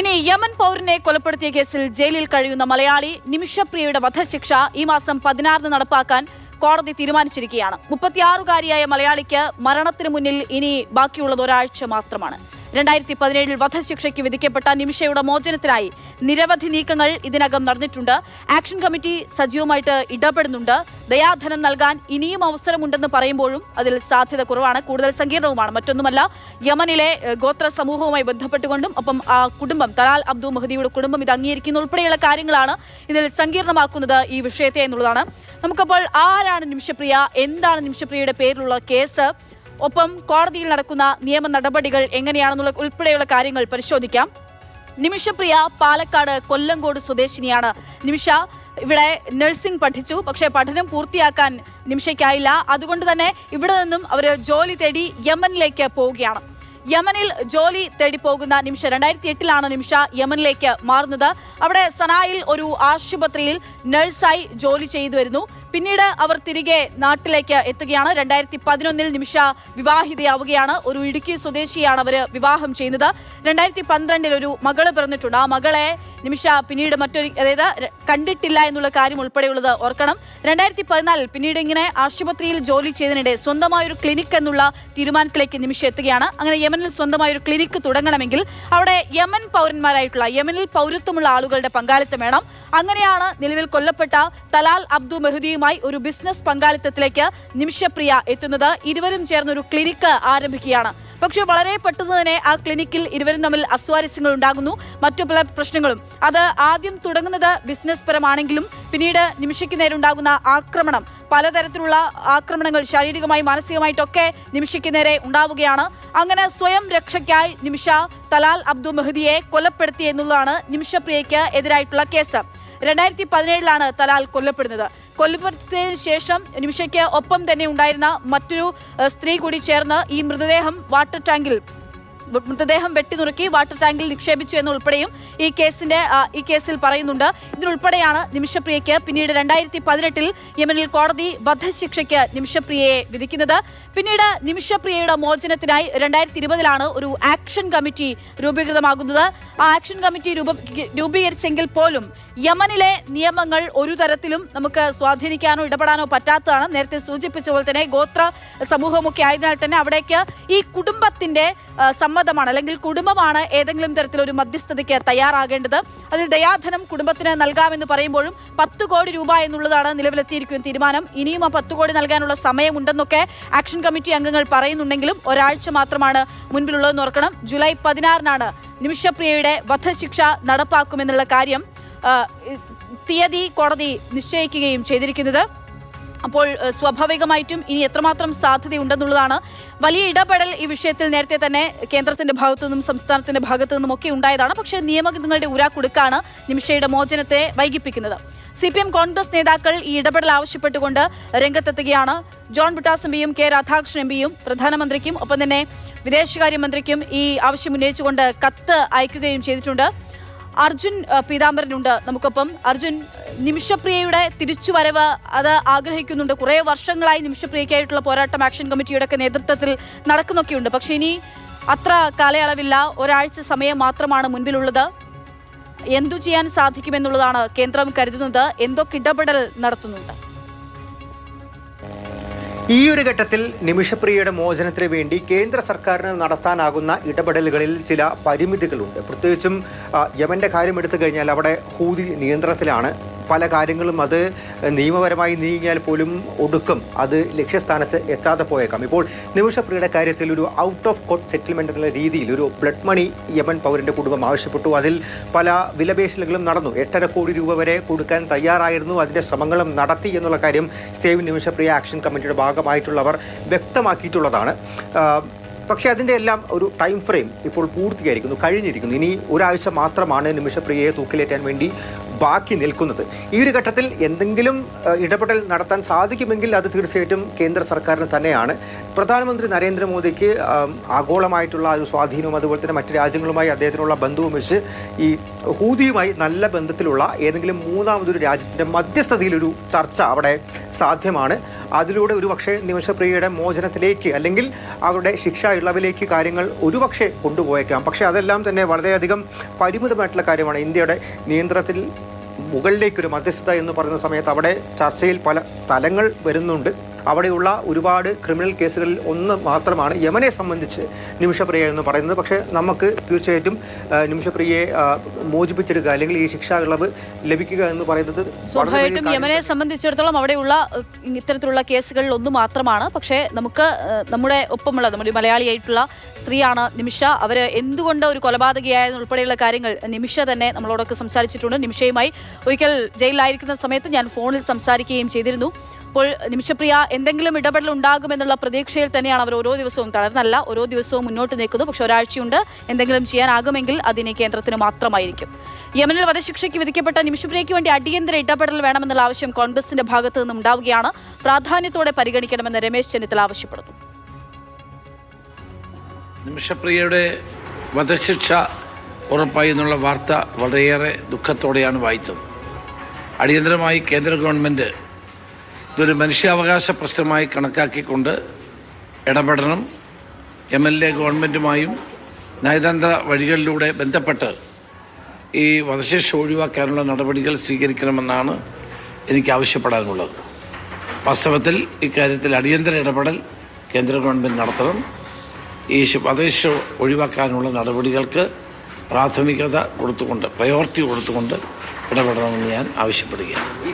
ഇനി യമൻ പൗരനെ കൊലപ്പെടുത്തിയ കേസിൽ ജയിലിൽ കഴിയുന്ന മലയാളി നിമിഷപ്രിയയുടെ വധശിക്ഷ ഈ മാസം പതിനാറിന് നടപ്പാക്കാൻ കോടതി തീരുമാനിച്ചിരിക്കുകയാണ്. മുപ്പത്തിയാറുകാരിയായ മലയാളിക്ക് മരണത്തിന് മുന്നിൽ ഇനി ബാക്കിയുള്ളത് ഒരാഴ്ച മാത്രമാണ്. രണ്ടായിരത്തി പതിനേഴിൽ വധശിക്ഷയ്ക്ക് വിധിക്കപ്പെട്ട നിമിഷയുടെ മോചനത്തിനായി നിരവധി നീക്കങ്ങൾ ഇതിനകം നടന്നിട്ടുണ്ട്. ആക്ഷൻ കമ്മിറ്റി സജീവമായിട്ട് ഇടപെടുന്നുണ്ട്. ദയാധനം നൽകാൻ ഇനിയും അവസരമുണ്ടെന്ന് പറയുമ്പോഴും അതിൽ സാധ്യത കുറവാണ്. കൂടുതൽ സങ്കീർണവുമാണ്. മറ്റൊന്നുമല്ല യമനിലെ ഗോത്ര സമൂഹവുമായി ബന്ധപ്പെട്ടുകൊണ്ടും ഒപ്പം ആ കുടുംബം തലാൽ അബ്ദു മഹദിയുടെ കുടുംബം ഇത് അംഗീകരിക്കുന്ന ഉൾപ്പെടെയുള്ള കാര്യങ്ങളാണ് ഇതിൽ സങ്കീർണമാക്കുന്നത് ഈ വിഷയത്തെ എന്നുള്ളതാണ്. നമുക്കപ്പോൾ ആരാണ് നിമിഷപ്രിയ? എന്താണ് നിമിഷപ്രിയയുടെ പേരിലുള്ള കേസ്? ഒപ്പം കോടതിയിൽ നടക്കുന്ന നിയമ നടപടികൾ എങ്ങനെയാണെന്നുള്ള ഉൾപ്പെടെയുള്ള കാര്യങ്ങൾ പരിശോധിക്കാം. നിമിഷപ്രിയ പാലക്കാട് കൊല്ലങ്കോട് സ്വദേശിനിയാണ്. നിമിഷ ഇവിടെ നഴ്സിംഗ് പഠിച്ചു. പക്ഷേ പഠനം പൂർത്തിയാക്കാൻ നിമിഷയ്ക്കായില്ല. അതുകൊണ്ട് തന്നെ ഇവിടെ നിന്നും അവർ ജോലി തേടി യമനിലേക്ക് പോവുകയാണ്. യമനിൽ ജോലി തേടി പോകുന്ന നിമിഷ രണ്ടായിരത്തി എട്ടിലാണ് നിമിഷ യമനിലേക്ക് മാറുന്നത്. അവിടെ സനായിൽ ഒരു ആശുപത്രിയിൽ നഴ്സായി ജോലി ചെയ്തു വരുന്നു. പിന്നീട് അവർ തിരികെ നാട്ടിലേക്ക് എത്തുകയാണ്. രണ്ടായിരത്തി പതിനൊന്നിൽ നിമിഷ വിവാഹിതയാവുകയാണ്. ഒരു ഇടുക്കി സ്വദേശിയാണ് അവർ വിവാഹം ചെയ്യുന്നത്. രണ്ടായിരത്തി പന്ത്രണ്ടിൽ ഒരു മകൾ പിറന്നിട്ടുണ്ട്. ആ മകളെ നിമിഷ പിന്നീട് മറ്റൊരു അതായത് കണ്ടിട്ടില്ല എന്നുള്ള കാര്യം ഉൾപ്പെടെയുള്ളത് ഓർക്കണം. രണ്ടായിരത്തി പതിനാലിൽ പിന്നീട് ഇങ്ങനെ ആശുപത്രിയിൽ ജോലി ചെയ്തതിനിടെ സ്വന്തമായ ഒരു ക്ലിനിക് എന്നുള്ള തീരുമാനത്തിലേക്ക് നിമിഷ എത്തുകയാണ്. അങ്ങനെ യമനിൽ സ്വന്തമായ ഒരു ക്ലിനിക്ക് തുടങ്ങണമെങ്കിൽ അവിടെ യമൻ പൗരന്മാരായിട്ടുള്ള യമനിൽ പൗരത്വമുള്ള ആളുകളുടെ പങ്കാളിത്തം വേണം. അങ്ങനെയാണ് നിലവിൽ കൊല്ലപ്പെട്ട തലാൽ അബ്ദു മെഹദിയുമായി ഒരു ബിസിനസ് പങ്കാളിത്തത്തിലേക്ക് നിമിഷപ്രിയ എത്തുന്നത്. ഇരുവരും ചേർന്ന് ഒരു ക്ലിനിക്ക് ആരംഭിക്കുകയാണ്. പക്ഷേ വളരെ പെട്ടെന്ന് തന്നെ ആ ക്ലിനിക്കിൽ ഇരുവരും തമ്മിൽ അസ്വാരസ്യങ്ങൾ ഉണ്ടാകുന്നു. മറ്റു പല പ്രശ്നങ്ങളും. അത് ആദ്യം തുടങ്ങുന്നത് ബിസിനസ് പരമാണെങ്കിലും പിന്നീട് നിമിഷയ്ക്ക് നേരുണ്ടാകുന്ന ആക്രമണം. പലതരത്തിലുള്ള ആക്രമണങ്ങൾ ശാരീരികമായി മാനസികമായിട്ടൊക്കെ നിമിഷയ്ക്ക് നേരെ ഉണ്ടാവുകയാണ്. അങ്ങനെ സ്വയം രക്ഷയ്ക്കായി നിമിഷ തലാൽ അബ്ദു മെഹദിയെ കൊലപ്പെടുത്തി എന്നുള്ളതാണ് നിമിഷപ്രിയയ്ക്ക് എതിരായിട്ടുള്ള കേസ്. രണ്ടായിരത്തി പതിനേഴിലാണ് തലാൽ കൊല്ലപ്പെടുന്നത്. കൊല്ലപ്പെടുത്തിയതിനു ശേഷം നിമിഷയ്ക്ക് ഒപ്പം തന്നെ ഉണ്ടായിരുന്ന മറ്റൊരു സ്ത്രീ കൂടി ചേർന്ന് ഈ മൃതദേഹം വാട്ടർ ടാങ്കിൽ മൃതദേഹം വെട്ടിനുറുക്കി വാട്ടർ ടാങ്കിൽ നിക്ഷേപിച്ചു എന്നുൾപ്പെടെയും ഈ കേസിന്റെ ഈ കേസിൽ പറയുന്നുണ്ട്. ഇതിനുൾപ്പെടെയാണ് നിമിഷപ്രിയയ്ക്ക് പിന്നീട് രണ്ടായിരത്തി പതിനെട്ടിൽ യമനിൽ കോടതി വധശിക്ഷയ്ക്ക് നിമിഷപ്രിയയെ വിധിക്കുന്നത്. പിന്നീട് നിമിഷപ്രിയയുടെ മോചനത്തിനായി രണ്ടായിരത്തി ഇരുപതിലാണ് ഒരു ആക്ഷൻ കമ്മിറ്റി രൂപീകൃതമാകുന്നത്. ആ ആക്ഷൻ കമ്മിറ്റി രൂപ രൂപീകരിച്ചെങ്കിൽ പോലും യമനിലെ നിയമങ്ങൾ ഒരു തരത്തിലും നമുക്ക് സ്വാധീനിക്കാനോ ഇടപെടാനോ പറ്റാത്തതാണ്. നേരത്തെ സൂചിപ്പിച്ച പോലെ തന്നെ ഗോത്ര സമൂഹമൊക്കെ ആയതിനാൽ തന്നെ അവിടേക്ക് ഈ കുടുംബത്തിന്റെ ആ, സമ്മതമാണ് അല്ലെങ്കിൽ കുടുംബമാണ് ഏതെങ്കിലും തരത്തിലൊരു മധ്യസ്ഥതയ്ക്ക് തയ്യാറാകേണ്ടത്. അതിൽ ദയാധനം കുടുംബത്തിന് നൽകാമെന്ന് പറയുമ്പോഴും പത്ത് കോടി രൂപ എന്നുള്ളതാണ് നിലവിലെത്തിയിരിക്കുന്ന തീരുമാനം. ഇനിയും ആ പത്ത് കോടി നൽകാനുള്ള സമയമുണ്ടെന്നൊക്കെ ആക്ഷൻ കമ്മിറ്റി അംഗങ്ങൾ പറയുന്നുണ്ടെങ്കിലും ഒരാഴ്ച മാത്രമാണ് മുൻപിലുള്ളതെന്ന് ഓർക്കണം. ജൂലൈ പതിനാറിനാണ് നിമിഷപ്രിയയുടെ വധശിക്ഷ നടപ്പാക്കുമെന്നുള്ള കാര്യം തീയതി കോടതി നിശ്ചയിക്കുകയും ചെയ്തിരിക്കുന്നത്. അപ്പോൾ സ്വാഭാവികമായിട്ടും ഇനി എത്രമാത്രം സാധ്യതയുണ്ടെന്നുള്ളതാണ് വലിയ ഇടപെടൽ ഈ വിഷയത്തിൽ നേരത്തെ തന്നെ കേന്ദ്രത്തിന്റെ ഭാഗത്തു നിന്നും സംസ്ഥാനത്തിന്റെ ഭാഗത്തു നിന്നും ഒക്കെ ഉണ്ടായതാണ്. പക്ഷേ നിയമങ്ങളുടെ ഉരാക്കുടുക്കാണ് നിമിഷയുടെ മോചനത്തെ വൈകിപ്പിക്കുന്നത്. സി പി എം കോൺഗ്രസ് നേതാക്കൾ ഈ ഇടപെടൽ ആവശ്യപ്പെട്ടുകൊണ്ട് രംഗത്തെത്തുകയാണ്. ജോൺ ബിട്ടാസ് എം പിയും കെ രാധാകൃഷ്ണൻ എം പിയും പ്രധാനമന്ത്രിക്കും ഒപ്പം തന്നെ വിദേശകാര്യമന്ത്രിക്കും ഈ ആവശ്യം ഉന്നയിച്ചുകൊണ്ട് കത്ത് അയക്കുകയും ചെയ്തിട്ടുണ്ട്. അർജുൻ പീതാംബരനുണ്ട്. നമുക്കൊപ്പം അർജുൻ നിമിഷപ്രിയയുടെ തിരിച്ചുവരവ് അത് ആഗ്രഹിക്കുന്നുണ്ട്. കുറേ വർഷങ്ങളായി നിമിഷപ്രിയയ്ക്കായിട്ടുള്ള പോരാട്ടം ആക്ഷൻ കമ്മിറ്റിയുടെ ഒക്കെ നേതൃത്വത്തിൽ നടക്കുന്നൊക്കെയുണ്ട്. പക്ഷെ ഇനി അത്ര കാലയളവില്ല. ഒരാഴ്ച സമയം മാത്രമാണ് മുൻപിലുള്ളത്. എന്തു ചെയ്യാൻ സാധിക്കുമെന്നുള്ളതാണ് കേന്ദ്രം കരുതുന്നത്. എന്തൊക്കെ ഇടപെടൽ നടത്തുന്നുണ്ട്? ഈ ഒരു ഘട്ടത്തിൽ നിമിഷപ്രിയയുടെ മോചനത്തിന് വേണ്ടി കേന്ദ്ര സർക്കാരിന് നടത്താനാകുന്ന ഇടപെടലുകളിൽ ചില പരിമിതികളുണ്ട്. പ്രത്യേകിച്ചും യമന്റെ കാര്യം എടുത്തു കഴിഞ്ഞാൽ അവിടെ ഹൂതി നിയന്ത്രണത്തിലാണ്. പല കാര്യങ്ങളും അത് നിയമപരമായി നീങ്ങിയാൽ പോലും ഒടുക്കം അത് ലക്ഷ്യസ്ഥാനത്ത് എത്താതെ പോയേക്കാം. ഇപ്പോൾ നിമിഷപ്രിയയുടെ കാര്യത്തിൽ ഒരു ഔട്ട് ഓഫ് കോർട്ട് സെറ്റിൽമെന്റ് എന്നുള്ള രീതിയിൽ ഒരു ബ്ലഡ് മണി യമൻ പൗരന്റെ കുടുംബം ആവശ്യപ്പെട്ടു. അതിൽ പല വിലപേശലുകളും നടന്നു. എട്ടര കോടി രൂപ വരെ കൊടുക്കാൻ തയ്യാറായിരുന്നു. അതിന്റെ ശ്രമങ്ങളും നടത്തി എന്നുള്ള കാര്യം സേവ് നിമിഷപ്രിയ ആക്ഷൻ കമ്മിറ്റിയുടെ ഭാഗമായിട്ടുള്ളവർ വ്യക്തമാക്കിയിട്ടുള്ളതാണ്. പക്ഷേ അതിന്റെ എല്ലാം ഒരു ടൈം ഫ്രെയിം ഇപ്പോൾ പൂർത്തിയായിരിക്കുന്നു കഴിഞ്ഞിരിക്കുന്നു. ഇനി ഒരാഴ്ച മാത്രമാണ് നിമിഷപ്രിയയെ തൂക്കിലേറ്റാൻ വേണ്ടി ബാക്കി നിൽക്കുന്നത്. ഈ ഒരു ഘട്ടത്തിൽ എന്തെങ്കിലും ഇടപെടൽ നടത്താൻ സാധിക്കുമെങ്കിൽ അത് തീർച്ചയായിട്ടും കേന്ദ്ര സർക്കാരിന് തന്നെയാണ്. പ്രധാനമന്ത്രി നരേന്ദ്രമോദിക്ക് ആഗോളമായിട്ടുള്ള ഒരു സ്വാധീനവും അതുപോലെ തന്നെ മറ്റ് രാജ്യങ്ങളുമായി അദ്ദേഹത്തിനുള്ള ബന്ധവും വെച്ച് ഈ ഹൂതിയുമായി നല്ല ബന്ധത്തിലുള്ള ഏതെങ്കിലും മൂന്നാമതൊരു രാജ്യത്തിന്റെ മധ്യസ്ഥതയിലൊരു ചർച്ച അവിടെ സാധ്യമാണ്. അതിലൂടെ ഒരുപക്ഷെ നിമിഷപ്രിയയുടെ മോചനത്തിലേക്ക് അല്ലെങ്കിൽ അവരുടെ ശിക്ഷ ഇളവിലേക്ക് കാര്യങ്ങൾ ഒരുപക്ഷെ കൊണ്ടുപോയേക്കാം. പക്ഷേ അതെല്ലാം തന്നെ വളരെയധികം പരിമിതമായിട്ടുള്ള കാര്യമാണ്. ഇന്ത്യയുടെ നിയന്ത്രണത്തിൽ മുകളിലേക്കൊരു മധ്യസ്ഥത എന്ന് പറയുന്ന സമയത്ത് അവിടെ ചർച്ചയിൽ പല തലങ്ങൾ വരുന്നുണ്ട്. അവിടെയുള്ള ഒരുപാട് ക്രിമിനൽ കേസുകളിൽ ഒന്ന് മാത്രമാണ് യമനെ സംബന്ധിച്ച് നിമിഷപ്രിയ എന്ന് പറയുന്നത്. പക്ഷേ നമുക്ക് തീർച്ചയായിട്ടും നിമിഷപ്രിയയെ മോചിപ്പിച്ചെടുക്കുക അല്ലെങ്കിൽ ഈ ശിക്ഷാ ഇളവ് ലഭിക്കുക എന്ന് പറയുന്നത് സ്വാഭാവികമായിട്ടും യമനെ സംബന്ധിച്ചിടത്തോളം അവിടെയുള്ള ഇത്തരത്തിലുള്ള കേസുകളിൽ ഒന്ന് മാത്രമാണ്. പക്ഷേ നമുക്ക് നമ്മുടെ ഒപ്പമുള്ള നമ്മുടെ മലയാളിയായിട്ടുള്ള സ്ത്രീയാണ് നിമിഷ. അവർ എന്തുകൊണ്ട് ഒരു കൊലപാതകയായെന്ന് ഉൾപ്പെടെയുള്ള കാര്യങ്ങൾ നിമിഷ തന്നെ നമ്മളോടൊക്കെ സംസാരിച്ചിട്ടുണ്ട്. നിമിഷയുമായി ഒരിക്കൽ ജയിലിലായിരിക്കുന്ന സമയത്ത് ഞാൻ ഫോണിൽ സംസാരിക്കുകയും ചെയ്തിരുന്നു. അപ്പോൾ നിമിഷപ്രിയ എന്തെങ്കിലും ഇടപെടൽ ഉണ്ടാകുമെന്നുള്ള പ്രതീക്ഷയിൽ തന്നെയാണ് അവർ ഓരോ ദിവസവും തളർന്നല്ല ഓരോ ദിവസവും മുന്നോട്ട് നിൽക്കുന്നു. പക്ഷെ ഒരാഴ്ചയുണ്ട്. എന്തെങ്കിലും ചെയ്യാനാകുമെങ്കിൽ അതിനെ കേന്ദ്രത്തിന് മാത്രമായിരിക്കും. യമനിൽ വധശിക്ഷയ്ക്ക് വിധിക്കപ്പെട്ട നിമിഷപ്രിയയ്ക്ക് വേണ്ടി അടിയന്തര ഇടപെടൽ വേണമെന്നുള്ള ആവശ്യം കോൺഗ്രസിന്റെ ഭാഗത്തു നിന്നും ഉണ്ടാവുകയാണ്. പ്രാധാന്യത്തോടെ പരിഗണിക്കണമെന്ന് രമേശ് ചെന്നിത്തല ആവശ്യപ്പെടുന്നു. നിമിഷപ്രിയയുടെ വധശിക്ഷ ഉറപ്പായി എന്നുള്ള വാർത്ത വളരെയേറെ ദുഃഖത്തോടെയാണ് വായിച്ചത്. അടിയന്തരമായി കേന്ദ്ര ഗവൺമെന്റ് ഇതൊരു മനുഷ്യാവകാശ പ്രശ്നമായി കണക്കാക്കിക്കൊണ്ട് ഇടപെടണം. എം എൽ എ ഗവൺമെന്റുമായും നയതന്ത്ര വഴികളിലൂടെ ബന്ധപ്പെട്ട് ഈ വധശിക്ഷ ഒഴിവാക്കാനുള്ള നടപടികൾ സ്വീകരിക്കണമെന്നാണ് എനിക്ക് ആവശ്യപ്പെടാനുള്ളത്. വാസ്തവത്തിൽ ഇക്കാര്യത്തിൽ അടിയന്തര ഇടപെടൽ കേന്ദ്ര ഗവൺമെന്റ് നടത്തണം. ഈ വധശിക്ഷ ഒഴിവാക്കാനുള്ള നടപടികൾക്ക് പ്രാഥമികത കൊടുത്തുകൊണ്ട് പ്രയോറിറ്റി കൊടുത്തുകൊണ്ട് ഇടപെടണമെന്ന് ഞാൻ ആവശ്യപ്പെടുകയാണ്.